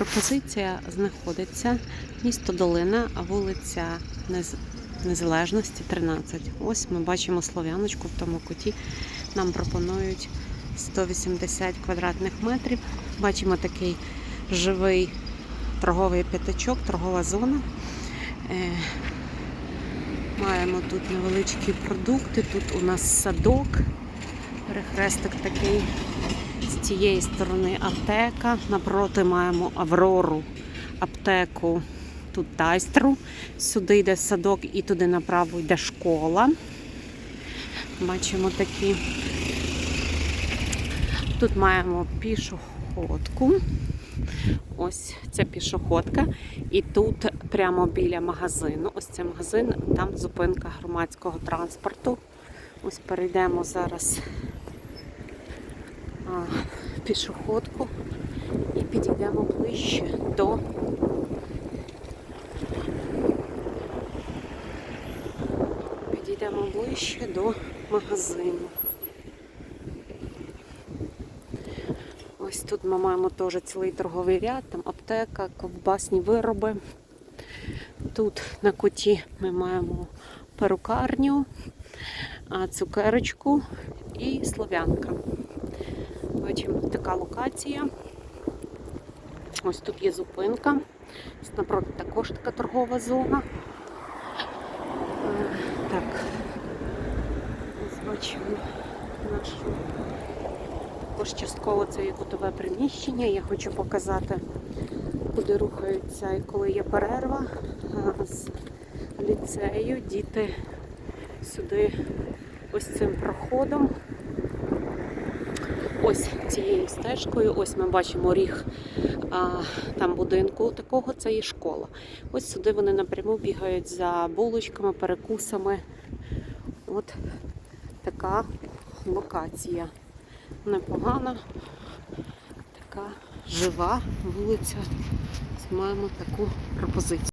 Пропозиція знаходиться місто Долина, вулиця Незалежності, 13. Ось ми бачимо слов'яночку в тому куті. Нам пропонують 180 квадратних метрів. Бачимо такий живий торговий п'ятачок, торгова зона. Е, Маємо тут невеличкі продукти. Тут у нас садок, перехрестик такий. З цієї сторони аптека. Напроти маємо Аврору, аптеку, тут тайстру. Сюди йде садок і туди направо йде школа. Бачимо такі. Тут маємо пішоходку. Ось ця пішоходка. І тут прямо біля магазину. Ось це магазин, там зупинка громадського транспорту. Ось перейдемо зараз пішоходку і підійдемо ближче до підійдемо ближче до магазину. Ось тут ми маємо теж цілий торговий ряд, там аптека, ковбасні вироби. Тут на куті ми маємо перукарню, цукерочку і слов'янка. Бачимо така локація. Ось тут є зупинка. Напроти також така торгова зона. Е, Так, бачимо нашу також частково це є кутове приміщення. Я хочу показати, куди рухаються і коли є перерва з ліцею. Діти сюди ось цим проходом. Ось цією стежкою, ось ми бачимо ріг а, там будинку такого, це і школа. Ось сюди вони напряму бігають за булочками, перекусами. От така локація. Непогана, така жива вулиця. Маємо таку пропозицію.